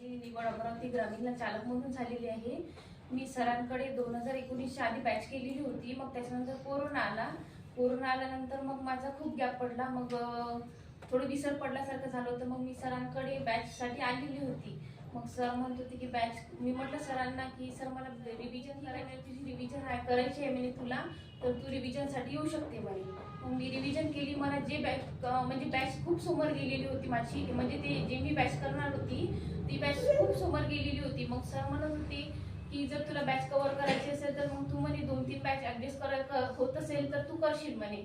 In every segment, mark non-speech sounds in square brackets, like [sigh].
माझी निवड अमरावती ग्रामीणला चालक म्हणून झालेली आहे. मी सरांकडे दोन हजार एकोणीसच्या आधी बॅच केलेली होती. मग त्याच्यानंतर कोरोना आला. कोरोना आल्यानंतर मग माझा खूप गॅप पडला. मग थोडं विसर पडल्यासारखं झालं होतं. मग मी सरांकडे बॅचसाठी आलेली होती. मग सर म्हणत होते की बॅच मी म्हटलं सरांना की सर मला रिव्हिजन करायला तुझी रिव्हिजन करायची आहे म्हणे तुला तर तू रिव्हिजनसाठी येऊ शकते म्हणे. मग मी रिव्हिजन केली मला जे बॅच म्हणजे बॅच खूप समोर गेलेली होती माझी म्हणजे ते जे मी बॅच करणार होती ती बॅच खूप समोर गेलेली होती. मग सर म्हणत होते की जर तुला बॅच कव्हर करायची असेल तर मग तू म्हणे दोन तीन बॅच ॲडजस्ट करायला होत असेल तर तू करशील म्हणे.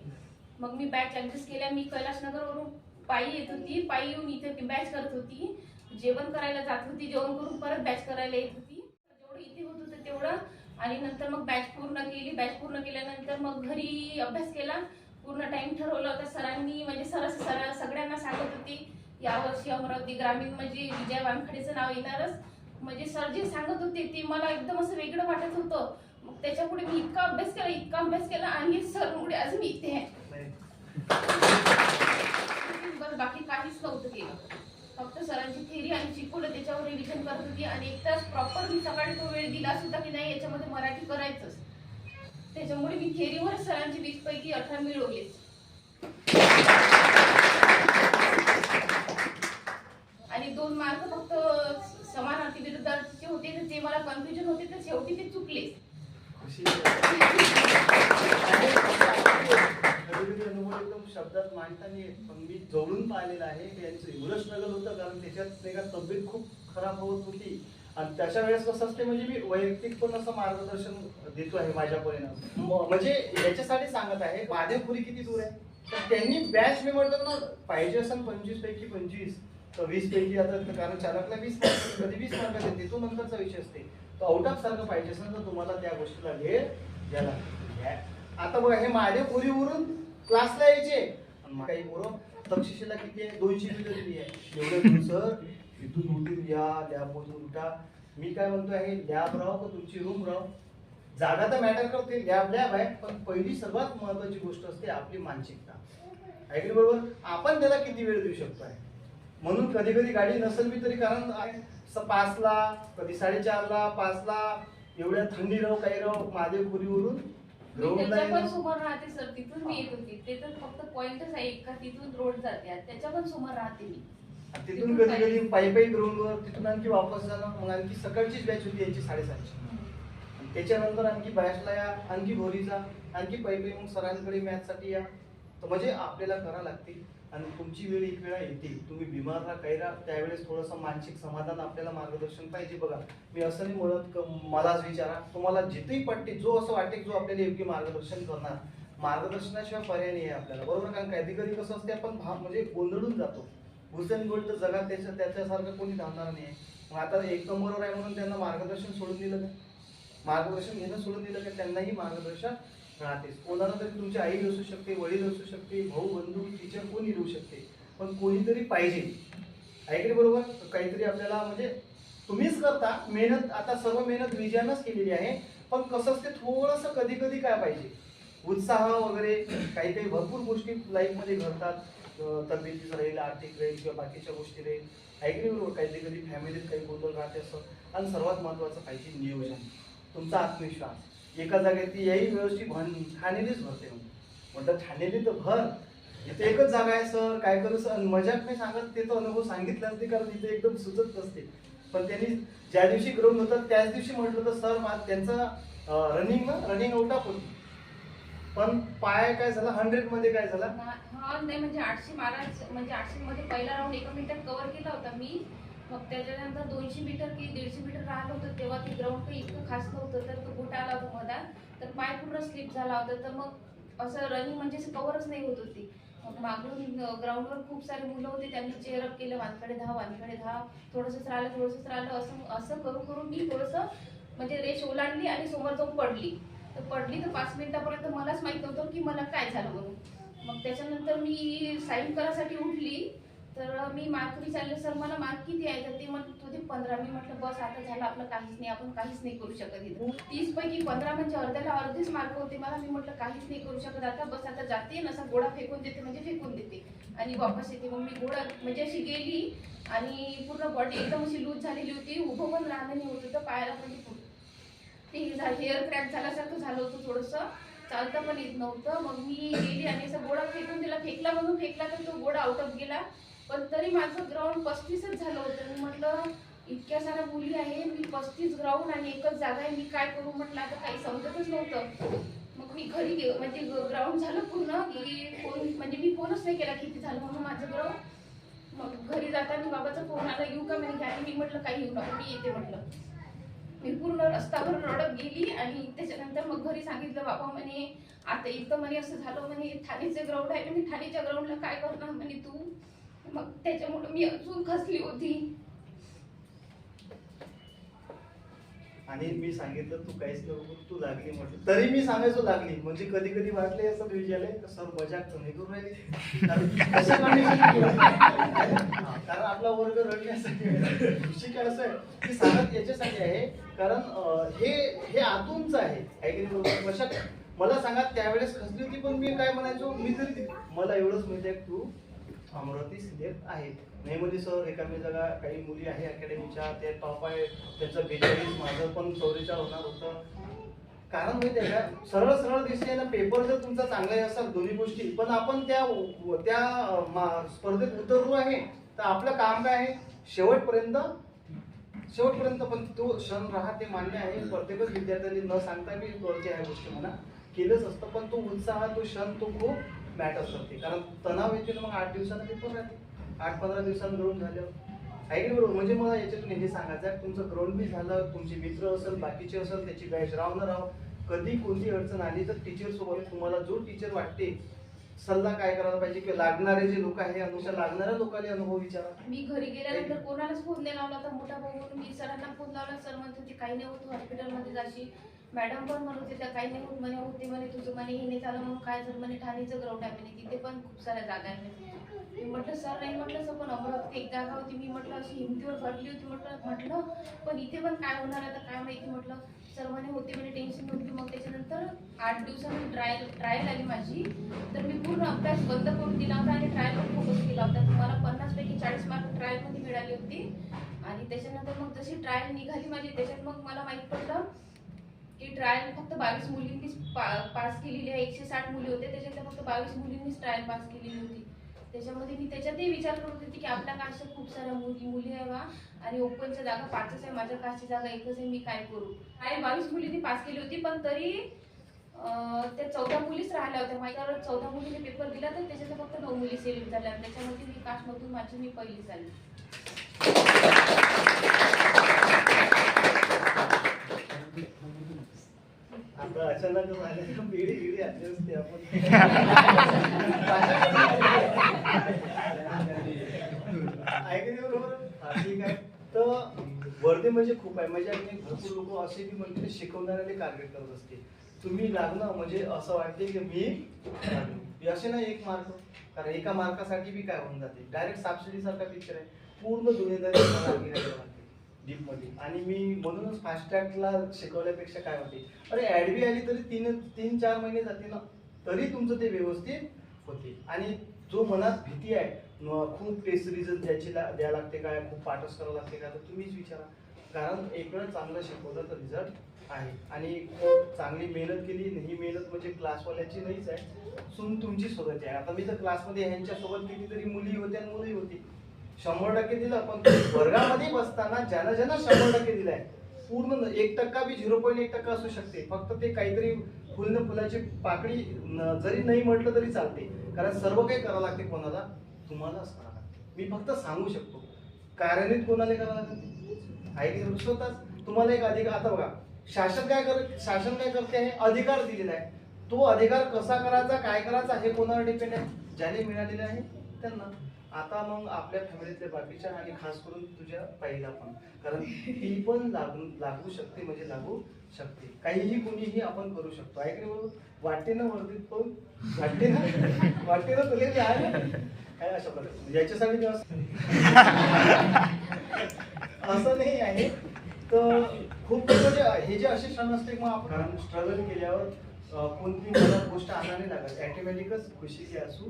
मग मी बॅच ॲडजस्ट केल्या मी कैलासनगरवरून पायी येत होती पायी येऊन इथे बॅच करत होती. जेवण करायला जात होती जेवण करून परत बॅच करायला येत होती. जेवढं इथे होत होतं तेवढं. आणि नंतर मग बॅच पूर्ण केली. बॅच पूर्ण केल्यानंतर मग घरी अभ्यास केला. पूर्ण टाइम ठरवला होता सरांनी. म्हणजे सर सर सगळ्यांना सांगत होती यावर्षी अमरावती ग्रामीण म्हणजे विजय वानखडेचं नाव येणारच. म्हणजे सर जे सांगत होते ते मला एकदम असं वेगळं वाटत होतं. मग त्याच्यापुढे मी इतका अभ्यास केला इतका अभ्यास केला आणि सरमुळे आज मी इथे आहे बाकी काहीच नव्हतं केलं. फक्त सरांची थेरी आणि शिकवलं त्याच्यावर रिव्हिजन करत होती आणि एक तास प्रॉपर मी सकाळी तो वेळ दिला सुद्धा की नाही याच्यामध्ये मराठी करायचंच. त्याच्यामुळे मी थेरीवर सरांची वीस पैकी अठरा मिळवलीच आणि दोन मार्क फक्त समानार्थी विरुद्धार्थीचे होते तर ते मला कन्फ्युजन होते तर शेवटी ते चुकले खुशी कधी अनुभव एकदम शब्दात मांडता नाही येत. पण मी जवळून पाहिलेलं आहे की यांचं एवढं स्ट्रगल होतं कारण त्याच्यात नाही का तब्येत खूप खराब होत होती आणि त्याच्या वेळेस कसं असते म्हणजे मी वैयक्तिक पण असं मार्गदर्शन देतो आहे माझ्या परीनं. म्हणजे याच्यासाठी सांगत आहे माझेपुरी किती दूर आहे? तर त्यांनी बॅच मी ना पाहिजे असेल पंचवीस पैकी पंचवीस तर वीस पैकी आता कारण चालकला वीस मार्क कधी वीस मार्क देते तो नंतरचा विषय असते. तो आउट ऑफ सारखं पाहिजे असेल तर तुम्हाला त्या गोष्टीला घे द्यायला आता बघा हे माझ्या क्लासला यायचे. आणि मग काही पोरं तक्षशिला किती आहे? दोनशे मीटर दिली आहे. एवढं सर इथून उठून या लॅबमधून उठा. मी काय म्हणतो आहे लॅब राहो का तुमची रूम राहो. जागा तर मॅटर करते लॅब लॅब आहे पण पहिली सर्वात महत्वाची गोष्ट असते आपली मानसिकता. ऐकली बरोबर? आपण त्याला किती वेळ देऊ शकतो आहे म्हणून कधी कधी गाडी नसेल बी तरी कारण पाचला कधी साडेचारला पाचला एवढ्या थंडी राहू काही राहू महादेवपुरीवरून त्याच्या पण समोर राहते सर तिथून मी येत होती. ते तर फक्त पॉइंटच आहे एक का तिथून रोड जाते. त्याच्या पण समोर राहते मी. तिथून कधी कधी पायी पायी ग्राउंडवर तिथून आणखी वापस जाणं मग आणखी सकाळचीच बॅच होती याची साडेसातची त्याच्यानंतर आणखी बॅचला या आणखी घोरीचा आणखी पायी पायी मग सरांकडे मॅचसाठी या. तर म्हणजे आपल्याला करा लागते. आणि तुमची वेळ एक वेळा येते. तुम्ही बिमार राहा काही राहा त्यावेळेस थोडंसं मानसिक समाधान आपल्याला मार्गदर्शन पाहिजे बघा. मी असं नाही म्हणत मलाच विचारा. तुम्हाला जिथेही पटते जो असं वाटते जो आपल्याला योग्य मार्गदर्शन करणार. मार्गदर्शनाशिवाय पर्याय नाही आहे आपल्याला. बरोबर? कारण कधी कधी कसं असते आपण भाव म्हणजे गोंधळून जातो. हुसेन बोल्ट तर जगात त्याच्या त्याच्यासारखं कोणी धावणार नाही. आहे मग आता एक नंबरवर आहे म्हणून त्यांना मार्गदर्शन सोडून दिलं का? मार्गदर्शन घेणं सोडून दिलं का? त्यांनाही मार्गदर्शन राहतेच. कोणाला तरी तुमची आई असू शकते वडील असू शकते भाऊ बंधू टीचर कोणी येऊ शकते. पण कोणीतरी पाहिजे. ऐकले बरोबर? काहीतरी आपल्याला म्हणजे तुम्हीच करता. मेहनत आता सर्व मेहनत विजयानंच केलेली आहे. पण कसं असते थोडंसं कधी कधी काय पाहिजे? उत्साह वगैरे काही काही भरपूर गोष्टी लाईफमध्ये घडतात. तब्येतीच राहील आर्थिक राहील किंवा बाकीच्या गोष्टी राहील ऐकले बरोबर काही कधी फॅमिलीत काही गोंधळ राहते असं. आणि सर्वात महत्त्वाचं पाहिजे नियोजन. तुमचा आत्मविश्वास. एका जागेत ती याही व्यवस्थित भन ठाणेलीच भरते म्हणतात म्हटलं ठाणेली तर भर. इथे एकच जागा आहे सर काय करू सर? मजाक नाही सांगत ते तर अनुभव सांगितला असते कारण इथे एकदम सुचत नसते. पण त्यांनी ज्या दिवशी ग्राउंड होतात त्याच दिवशी म्हटलं तर सर मा रनिंग ना रनिंग आउट ऑफ होती. पण पाय काय झाला? हंड्रेडमध्ये काय झाला? हा नाही म्हणजे आठशे मारायच म्हणजे आठशे मध्ये पहिला राऊंड एका मिनिटात कव्हर केला होता मी. मग त्याच्यानंतर दोनशे मीटर की दीडशे मीटर राहिलं होतं तेव्हा ते ग्राउंड काही इतकं खास नव्हतं तर तो घोटा आला होता मधात. तर पाय पूर्ण स्लिप झाला होता तर मग असं रनिंग म्हणजे असं कव्हरच नाही होत होती. मग मागून ग्राउंडवर खूप सारे मुलं होते त्यांनी चेअरअप केलं वानकडे दहा वानकडे दहा थोडंसंच राहिलं थोडंसंच राहिलं असं असं करून करून मी थोडंसं म्हणजे रेष ओलांडली आणि समोर जाऊन पडली. तर पडली तर पाच मिनिटापर्यंत मलाच माहीत नव्हतं की मला काय झालं म्हणून. मग त्याच्यानंतर मी साईन करायसाठी उठली. तर मी मार्क विचारले सर मला मार्क किती आहे तर ते म्हणत होते पंधरा. मी म्हटलं बस आता झालं. आपलं काहीच नाही. आपण काहीच नाही करू शकत इथं. तीस पैकी पंधरा म्हणजे अर्ध्याला अर्धेच मार्क होते मला. मी म्हटलं काहीच नाही करू शकत आता. बस आता जाते ना असा गोळा फेकून देते म्हणजे फेकून देते. आणि वापस येते. मग मी गोळा म्हणजे अशी गेली आणि पूर्ण बॉडी एकदम अशी लूज झालेली होती. उभं पण राहणं नाही होतं. तर पायाला म्हणजे ते हेअर क्रॅक झाल्यासारखं झालं होतं थोडंसं. चालता पण येत नव्हतं. मग मी गेली आणि असं गोळा फेकून दिला. फेकला म्हणून फेकला तर तो गोळा आउट ऑफ गेला. पण तरी माझं ग्राउंड पस्तीसच झालं होतं. मी म्हटलं इतक्या साऱ्या मुली आहे मी पस्तीस ग्राउंड आणि एकच जागा आहे. मी काय करू म्हटलं आता काही समजतच नव्हतं. मग मी घरी गे म्हणजे ग्राउंड झालं पूर्ण. की फोन म्हणजे मी फोनच नाही केला किती झालं म्हणून माझं ग्राउंड मग घरी जाताना बाबाचा फोन आला येऊ का? म्हणजे घ्या. मी म्हटलं काही येऊ नका मी येते म्हटलं. मी पूर्ण रस्ताभर रडत गेली आणि त्याच्यानंतर मग घरी सांगितलं बाबा म्हणे आता इथं म्हणे असं झालं म्हणे ठाणेचे ग्राउंड आहे म्हणे ठाणेच्या ग्राउंडला काय करणार म्हणे तू? मग त्याच्यामुळं मी अजून खसली होती. आणि मी सांगितलं तू काहीच नको तू लागली म्हटलं. तरी मी सांगायचो लागली. म्हणजे कधी कधी वाटले असं विचारले तर सर मजाक तर नाही करू राहिली. कारण आपला वर्ग रडण्यासाठी आहे. काय असं आहे की सांगत याच्यासाठी आहे कारण हे हे आतूनच आहे. आहे की नाही कशात मला सांगा त्यावेळेस खचली होती पण मी काय म्हणायचो? मी तरी मला एवढंच माहिती आहे तू अमरावती सिलेक्ट आहे. नाही म्हणजे सर रिकामी जागा काही मुली आहे अकॅडमीच्या ते टॉप आहे त्याचं बेचाळीस माझं पण चौरेचाळ होणार होतं. कारण माहिती आहे का सरळ सरळ दिसते ना पेपर जर तुमचा चांगला असतात दोन्ही गोष्टी पण आपण त्या त्या मा- स्पर्धेत उतरलो आहे तर आपलं काम काय आहे? शेवटपर्यंत शेवटपर्यंत पण तो क्षण राहा ते मान्य आहे. प्रत्येकच विद्यार्थ्यांनी न सांगता मी कळते ह्या गोष्टी म्हणा. केलंच असतं पण तो उत्साह तो क्षण तो खूप मॅटर्स करते. कारण तणाव येते मग आठ दिवसानं पेपर राहते. आठ पंधरा दिवसांना ग्राउंड झालं नाही बरोबर? म्हणजे मला याच्यातून हे सांगायचं आहे तुमचं ग्राउंड बी झालं तुमचे मित्र असेल बाकीचे असेल त्याची बॅच राव न राव कधी कोणती अडचण आली तर टीचर सोबत तुम्हाला जो टीचर वाटते सल्ला काय करायला पाहिजे किंवा लागणारे जे लोक आहे अनुसार लागणाऱ्या लोकांनी अनुभव विचारा. मी घरी गेल्यानंतर कोणालाच फोन नाही लावला. तर मोठा भाऊ म्हणून मी सरांना फोन लावला. सर म्हणत काही नाही होत हॉस्पिटलमध्ये जाशी मॅडम पण म्हणत होत्या काही नाही होत म्हणे होते म्हणे तुझं म्हणे हे नाही झालं म्हणून काय झालं? म्हणे ठाणेचं ग्राउंड आहे म्हणे तिथे पण खूप साऱ्या जागा आहे मी म्हटलं सर नाही म्हटलं सर पण अमरावती एक जागा होती. मी म्हटलं अशी हिमतीवर भरली होती. म्हटलं म्हटलं पण इथे पण काय होणार आता काय माहिती? म्हटलं सर म्हणे होते म्हणे टेन्शन होती मग त्याच्यानंतर आठ दिवसांनी ट्रायल ट्रायल आली माझी. तर मी पूर्ण अभ्यास बंद करून दिला होता आणि ट्रायलवर फोकस केला होता. तर मला पन्नास पैकी चाळीस मार्क ट्रायलमध्ये मिळाली होती. आणि त्याच्यानंतर मग जशी ट्रायल निघाली माझी त्याच्यात मग मला माहीत पडलं ती ट्रायल फक्त बावीस मुलींनीच पा पास केलेली आहे. एकशे साठ मुली होते. त्याच्यातल्या फक्त बावीस मुलींनीच ट्रायल पास केलेली होती. त्याच्यामध्ये मी त्याच्यातही विचार करत होते की आपल्या कास्टच्या खूप साऱ्या मुली मुली आहे बा. आणि ओपनच्या जागा पाचच आहे. माझ्या कास्टची जागा एकच आहे. मी काय करू? ट्रायल बावीस मुलींनी पास केली होती. पण तरी त्या चौदा मुलीच राहिल्या होत्या. माझ्यावर चौदा मुलीने पेपर दिला तर त्याच्यात फक्त नऊ मुली सिलेक्ट झाल्या. त्याच्यामध्ये मी कास्टमधून माझी मी पहिली झाली अचानक झालं पिढी आली असते आपण. बरोबर ठीक आहे तर वर्दी म्हणजे खूप आहे. म्हणजे आणि भरपूर लोक असे बी म्हणजे शिकवणाऱ्याने टार्गेट करत असते. तुम्ही लागणं म्हणजे असं वाटते की मी असे ना एक मार्क कारण एका मार्कासाठी बी काय होऊन जाते. डायरेक्ट सापशिडी सारखा पिक्चर आहे. पूर्ण दुनियेदारी डीपमध्ये आणि मी म्हणूनच फास्टॅगला शिकवल्यापेक्षा काय होते? अरे ऍडबी आली तरी तीन तीन चार महिने जाते ना. तरी तुमचं ते व्यवस्थित होते. आणि जो मनात भीती आहे खूप टेस्ट रिझल्ट द्यायची ला- लागते काय? खूप पाठच करावं लागते का तर तुम्हीच विचारा. कारण एक वेळ चांगलं शिकवलं तर रिझल्ट आहे. आणि खूप चांगली मेहनत केली ही मेहनत म्हणजे क्लासवाल्याची नाहीच आहे. सून तुमची स्वतःची आहे. आता मी तर क्लासमध्ये ह्यांच्यासोबत कितीतरी मुली होत्या आणि मुली होती. शंभर टक्के दिलं पण वर्गामध्ये बसताना ज्यांना ज्यांना शंभर टक्के दिलाय पूर्ण एक टक्का बी झिरो पॉईंट एक टक्का असू शकते. फक्त ते काहीतरी फुलनं फुलाची पाकळी न- जरी नाही म्हटलं तरी चालते. कारण सर्व काही करावं लागते कोणाला तुम्हालाच करावं लागते. मी फक्त सांगू शकतो. कार्यान्वित कोणाला करावं लागते? आहे की स्वतःच. तुम्हाला एक अधिकार आता बघा शासन काय कर शासन काय करते आहे? अधिकार दिलेला आहे. तो अधिकार कसा करायचा काय करायचा हे कोणावर डिपेंड आहे? ज्याने मिळालेले आहे त्यांना. आता मग आपल्या फॅमिलीतल्या बाकीच्या आणि खास करून तुझ्या बाईला पण. कारण ती पण लागू लागू शकते म्हणजे लागू शकते. काहीही कोणीही आपण करू शकतो. ऐकले बरोबर वाटते ना वर्धित पण वाटते ना वाटते ना तुला आहे काय अशा प्रकारे म्हणजे याच्यासाठी मी असं [laughs] असं नाही आहे. तर खूप म्हणजे हे जे असे क्षण असते मग आपण स्ट्रगल केल्यावर कोणती मला गोष्ट आणावी लागत ऑटोमॅटिकच खुशीची असू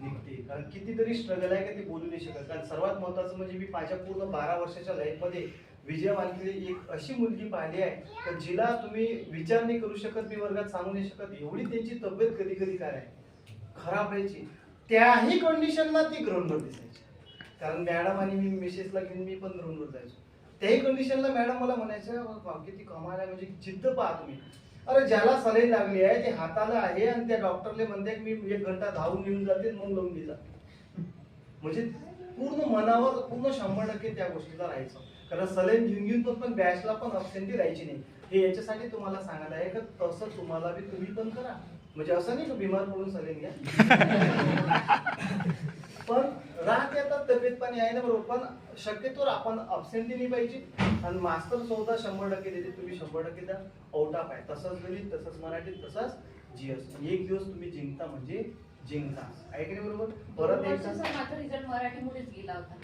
निघते. कारण कितीतरी स्ट्रगल आहे का ते बोलू नाही शकत. कारण सर्वात महत्वाचं म्हणजे मी माझ्या पूर्ण बारा वर्षाच्या लाईफमध्ये विजय वानखेडे एक अशी मुलगी पाहिली आहे. तर जिला तुम्ही विचार नाही करू शकत मी वर्गात सांगू नाही शकत. एवढी त्यांची तब्येत कधी कधी काय आहे? खराब व्हायची त्याही कंडिशनला ती ग्राउंडवर दिसायची. कारण मॅडम आणि मी मिसेसला घेऊन मी पण ग्राउंडवर जायचो. त्याही कंडिशनला मॅडम मला म्हणायचं किती कमाल आहे. म्हणजे जिद्द पहा तुम्ही. अरे ज्याला सलाईन लागली आहे ते हाताला आहे आणि त्या डॉक्टरले म्हणते की मी एक घंटा धावून येऊन जाते मग लावून दिला म्हणजे पूर्ण मनावर पूर्ण शंभर टक्के त्या गोष्टीला राहायचं. कारण सलाईन घेऊन घेऊन पण पण बॅचला पण अबसेंटी राहायची नाही. हे याच्यासाठी तुम्हाला सांगत आहे का तसं तुम्हाला बी तुम्ही पण करा. म्हणजे असं नाही का बिमार पडून सलाईन घ्या. [laughs] पण राहते आता तब्येत पाणी आहे ना बरोबर. पण शक्यतोवर आपण अबसेंटी नाही पाहिजे. आणि मास्तर सुद्धा शंभर टक्के देते तुम्ही शंभर टक्के द्या. आउट ऑफ आहे. तसंच गणित तसंच मराठीत तसंच जीएस. एक दिवस तुम्ही जिंकता म्हणजे जिंकता. ऐकणे बरोबर? परत माझा रिझल्ट मराठीमुळेच गेला होता.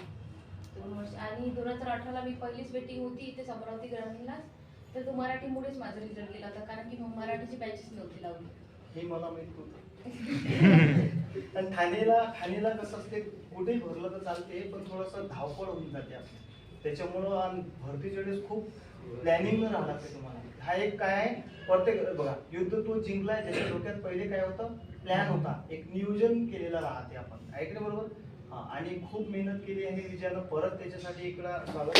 दोन वर्ष आणि दोन हजार अठराला मी पहिलीच वेटिंग होती इथे अमरावती ग्रामीणला तर तो मराठीमुळेच माझा रिझल्ट गेला होता. कारण की मग मराठीची बॅचेस नव्हती लावली. हे मला माहीत होतं [laughs] आणि ठाणेला ठाणेला कसं असते कुठेही भरलं तर चालते पण थोडस धावपळ होऊन जाते आपली. त्याच्यामुळं आणि भरतीच्या वेळेस खूप प्लॅनिंग राहावं लागते तुम्हाला. हा एक काय आहे प्रत्येक बघा युद्ध तो जिंकलाय त्याच्या डोक्यात पहिले काय होतं प्लॅन होता. एक नियोजन केलेलं राहते आपण. ऐकलं बरोबर? हा आणि खूप मेहनत केली आहे विजयानं. परत त्याच्यासाठी इकडं स्वागत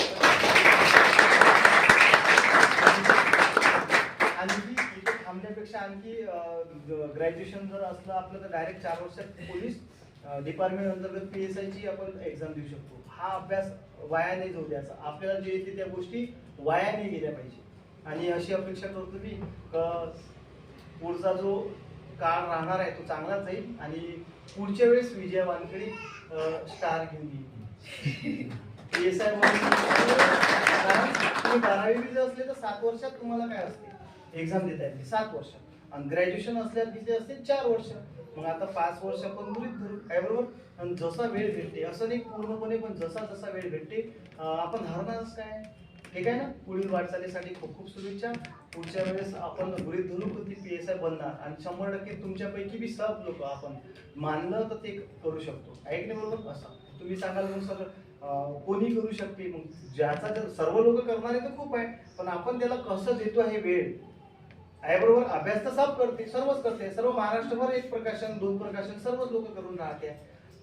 आणखी आमच्यापेक्षा आणखी ग्रॅज्युएशन जर असलं आपलं तर डायरेक्ट चार वर्षात पोलीस डिपार्टमेंट अंतर्गत पी एस आयची आपण एक्झाम देऊ शकतो. हा अभ्यास वाया नाही जाऊ द्यायचा. आपल्याला जे येते त्या गोष्टी वाया नाही गेल्या पाहिजे. आणि अशी अपेक्षा करतो मी पुढचा जो काळ राहणार आहे तो चांगलाच जाईल आणि पुढच्या वेळेस विजय वानखेडे स्टार घेऊन येईल. पी एस आय म्हणून बारावी विजय असले तर सात वर्षात तुम्हाला काय असते? एक्झाम देता येते सात वर्ष. आणि ग्रॅज्युएशन असल्यास तिथे असते? चार वर्ष. मग आता पाच वर्ष पण गृहित धरू काय बरोबर? आणि जसा वेळ भेटते असं नाही पूर्णपणे पण जसा जसा वेळ भेटते आपण धरणारच काय? ठीक आहे ना? पुढील वाटचालीसाठी खूप खूप शुभेच्छा. पुढच्या वेळेस आपण गृहित धरू ती पी एस आय बनणार. आणि शंभर टक्के तुमच्यापैकी बी सब लोक आपण मानलं तर ते करू शकतो. ऐकणे बरोबर? असं. तुम्ही सांगाल मग सर कोणी करू शकते? मग ज्याचा जर सर्व लोक करणारे तर खूप आहे. पण आपण त्याला कसं देतो हे वेळ? आहे बरोबर अभ्यास तर सब करते सर्वच करते. सर्व महाराष्ट्रभर एक प्रकाशन दोन प्रकाशन सर्वच लोक करून राहते.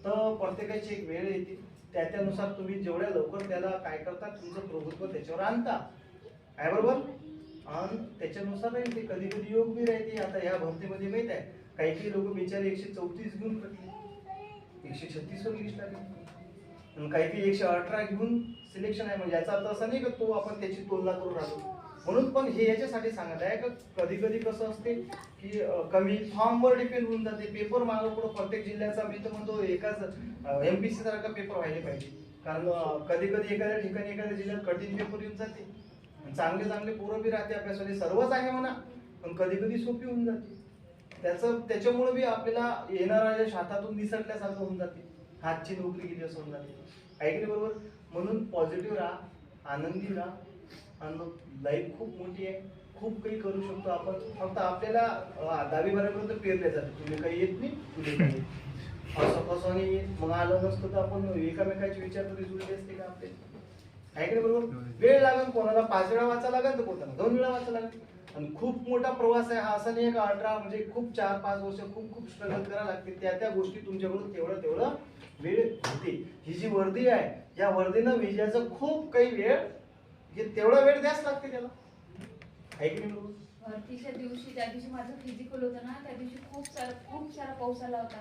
तर प्रत्येकाची एक वेळ येते. त्या त्यानुसार तुम्ही जेवढ्या लवकर त्याला काय करता तुमचं प्रभुत्व त्याच्यावर आणता. आहे बरोबर आणि त्याच्यानुसार राहील ते कधी कधी योग बी राहते. आता ह्या भरतीमध्ये माहीत आहे काही काही लोक बिचारे एकशे चौतीस घेऊन कटले एकशे छत्तीस वर लिस्ट आली. आणि काही काही एकशे अठरा घेऊन सिलेक्शन आहे. म्हणजे याचा अर्थ असा नाही का तो आपण त्याची तुलना करून राहतो. म्हणून पण हे याच्यासाठी सांगत आहे का कधी कधी कसं असते की कमी फॉर्मवर डिपेंड होऊन जाते. पेपर मागं पुढं प्रत्येक जिल्ह्याचा मी तर म्हणतो एकाच एमपीसी सारखा पेपर व्हायला पाहिजे. कारण कधी कधी एखाद्या ठिकाणी एखाद्या जिल्ह्यात कठीण पेपर येऊन जाते. चांगले चांगले पोरं बी राहते आपल्यासाठी. सर्वच आहे म्हणा पण कधी कधी सोपी होऊन जाते. त्याचं त्याच्यामुळे बी आपल्याला येणाऱ्या शातातून निसटल्यासारखं होऊन जाते. हातची नोकरी गेली असं होऊन जाते. ऐकले बरोबर? म्हणून पॉझिटिव्ह राहा आनंदी राहा. आणि मग लाईफ खूप मोठी आहे. खूप काही करू शकतो आपण. फक्त आपल्याला दहावी बारावीपर्यंत पेरले जाते तुम्ही काही येत नाही तुझे काही येत असं कसं नाही मग आलं नसतं तर आपण एकामेकाचे विचार तरी जुळले असते का आपले? आहे की नाही बरोबर? वेळ लागेल कोणाला. पाच वेळा वाचा लागेल तर कोणाला. दोन वेळा वाचा लागेल. आणि खूप मोठा प्रवास आहे हा. असा नाही का अठरा म्हणजे खूप चार पाच वर्ष खूप खूप स्ट्रगल करावं लागते. त्या त्या गोष्टी तुमच्याकडून तेवढं तेवढं वेळ होते. ही जी वर्दी आहे या वर्दीनं विजयाचं खूप काही वेळ हे तेवढा वेळ द्याच लागते त्याला. आहे की नाही बरोबर? भरतीच्या दिवशी त्या दिवशी माझं फिजिकल होतं ना त्या दिवशी खूप सारा खूप सारा पाऊस आला होता.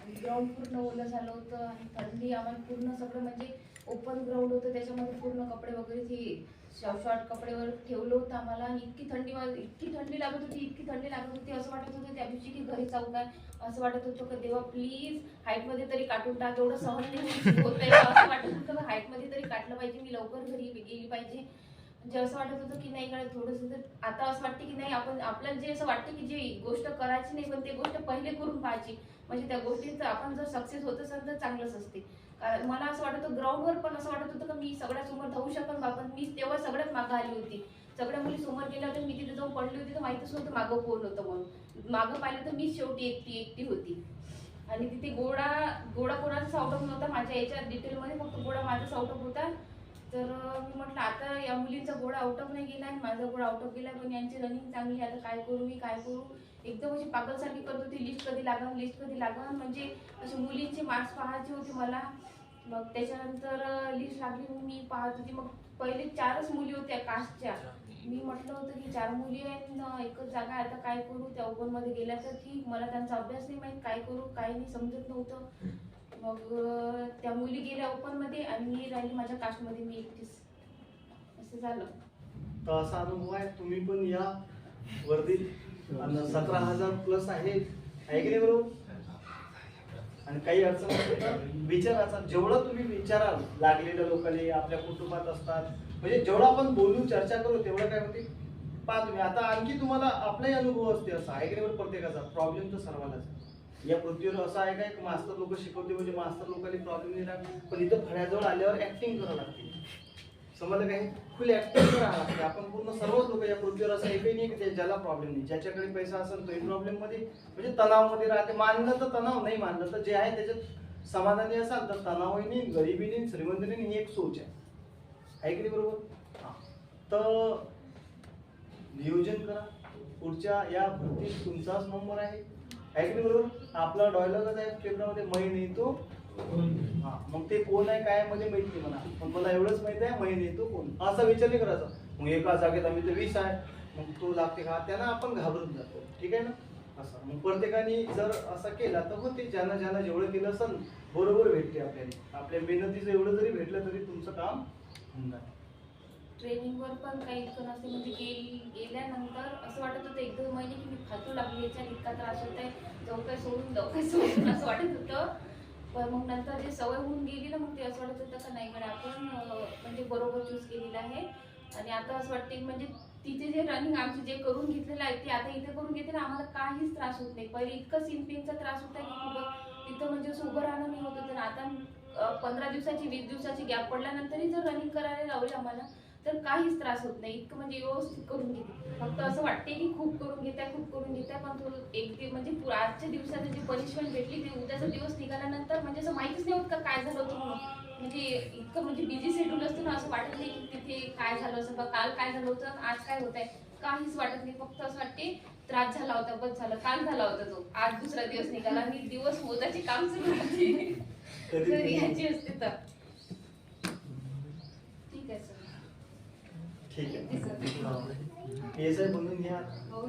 आणि ग्राउंड पूर्ण ओलं झालं होतं आणि थंडी आम्हाला पूर्ण सगळं म्हणजे ओपन ग्राउंड होतं त्याच्यामध्ये पूर्ण कपडे वगैरे ते शॉर्ट कपडे ठेवलं होतं आम्हाला. आणि इतकी थंडी इतकी थंडी लागत होती इतकी थंडी लागत होती असं वाटत होतं त्या दिवशी की घरी जाऊ काय असं वाटत होतं की देवा प्लीज हाईटमध्ये तरी काटून टाक एवढं सहन नाही होत आहे असं वाटत होतं हाईटमध्ये तरी काटलं पाहिजे मी लवकर घरी गेली पाहिजे. म्हणजे असं वाटत होतं की नाही काय थोडंसं तर आता असं वाटतं की नाही आपण आपल्याला जे असं वाटतं की जे गोष्ट करायची नाही पण ते गोष्ट पहिले करून पाहायची. म्हणजे त्या गोष्टीचं आपण जर सक्सेस होत असेल तर चांगलंच असते. कारण मला असं वाटत होतं ग्राउंडवर पण असं वाटत होतं की मी सगळ्या समोर धावू शकन बा पण मी तेव्हा सगळ्यात मागं आली होती. सगळ्या मुली समोर गेल्या होत्या मी तिथे जाऊन पडली होती तर माहितच नव्हतं मागं कोण होतं म्हणून. मागं पाहिलं तर मी शेवटी एकटी एकटी होती. आणि तिथे गोडा गोडा कोणाचा आउट ऑफ नव्हता माझ्या याच्या डिटेलमध्ये फक्त गोडा माझा आउट ऑफ होता. तर मी म्हटलं आता या मुलींचा गोडा आउट ऑफ नाही गेला आणि माझा गोडा आउट ऑफ गेला पण यांची रनिंग चांगली आहे, आता काय करू मी काय करू? एकदम अशी पागलसारखी करत होती लिस्ट कधी लागन लिस्ट कधी लागन. म्हणजे असे मुलींचे मार्क्स पाहायचे होते मला. मग त्याच्यानंतर लिस्ट लागली मी पाहत होती. मग पहिले चारच मुली होत्या कास्टच्या मी म्हटलं होतं की चार मुली आहेत एकच जागा आहे, आता काय करू? त्या ओपनमध्ये गेल्या तर ठीक. मला त्यांचा अभ्यास नाही माहीत. काय करू? काय नाही समजत नव्हतं. मग त्या मुली गेल्या ओपनमध्ये आणि मी राहिली माझ्या कास्टमध्ये. मी एकटीच. असं झालं. तर असा अनुभव आहे. तुम्ही पण या वर्दीत आणि सतरा हजार प्लस आहे. आहे की नाही बरोबर? आणि काही अडचण असेल तर विचाराचा जेवढं तुम्ही विचाराल लागलेल्या लोकांनी आपल्या कुटुंबात असतात. म्हणजे जेवढं आपण बोलू चर्चा करू तेवढं काय होते? पहा तुम्ही आता आणखी तुम्हाला आपलाही अनुभव असते असा. आहे की प्रत्येकाचा? प्रॉब्लेम तर सर्वांनाच या पृथ्वीवर असं आहे काय मास्तर लोक शिकवते म्हणजे मास्तर लोकांनी प्रॉब्लेम नाही पण इथं फळ्याजवळ आल्यावर ऍक्टिंग करावं लागते. समजलं काय फुल ऍक्टिंग करावं लागते आपण पूर्ण सर्वच लोक या पृथ्वीवर असं एकही नाही की ज्याला प्रॉब्लेम नाही. ज्याच्याकडे पैसा असेल तोही प्रॉब्लेममध्ये म्हणजे तणावामध्ये राहते. मानलं तर तणाव नाही मानलं तर जे आहे त्याच्यात समाधानी असाल तर तणावही नाही गरिबी नाही श्रीमंती नाही ही एक सोच आहे. ऐकली बरोबर? तर नियोजन करा. पुढच्या या भरतीत तुमचाच नंबर आहे. ऐकली बरोबर? आपला डॉयलॉगच आहे पेपरामध्ये मै नाही तो. मग ते कोण आहे काय मध्ये माहीत नाही मला पण मला एवढंच माहीत आहे मै नाही तो कोण? असा विचार नाही करायचा. मग एका जागेत आम्ही तर वीस आहे. मग तो लागते का? त्यांना आपण घाबरून जातो. ठीक आहे ना? असं. मग प्रत्येकाने जर असा केला तर होते ज्यांना ज्यांना जेवढं केलं असेल बरोबर भेटते आपल्याला. आपल्या मेहनतीचं एवढं जरी भेटलं तरी तुमचं काम होऊन जातं. ट्रेनिंगवर पण काही इतकं नसते म्हणजे गेली गेल्यानंतर असं वाटत होतं एक दोन महिने की मी फालतू लागली याच्यात इतका त्रास होत आहे जाऊ काय सोडून जाऊ काय सोडून असं वाटत होतं. पण मग नंतर जे सवय होऊन गेली ना मग ते असं वाटत होतं का नाही गड्या आपण म्हणजे बरोबर चूज केलेलं आहे. आणि आता असं वाटते की म्हणजे तिथे जे रनिंग आमचे जे करून घेतलेलं आहे ते आता इथे करून घेते ना आम्हाला काहीच त्रास होत नाही. पहिले इतकं सिनपिंगचा त्रास होता की खूप तिथं म्हणजे असं उभं राहणं नाही होत. होतं तर आता पंधरा दिवसाची वीस दिवसाची गॅप पडल्यानंतरही जर रनिंग करायला लावली आम्हाला तर काहीच त्रास होत नाही. इतकं म्हणजे व्यवस्थित करून घेते. फक्त असं वाटते की खूप करून घेताय खूप करून घेताय पण तो एक दिव- म्हणजे आजच्या दिवसाची जी पनिशमेंट भेटली ते उद्याचा दिवस निघाल्यानंतर म्हणजे असं माहितीच नाही होत का काय झालं होतं म्हणून. म्हणजे इतकं म्हणजे बिझी शेड्यूल असतं ना असं वाटत नाही की तिथे काय झालं असं बा काल काय झालं होतं आज काय होत आहे काहीच वाटत नाही. फक्त असं वाटते त्रास झाला होता बस झालं काल झाला होता तो. आज दुसरा दिवस निघाला आणि दिवस मोजाचे काम सुरू होते. तर. याची असते तर ठीक आहे सर ठीक आहे. सर बनवून घ्या. हो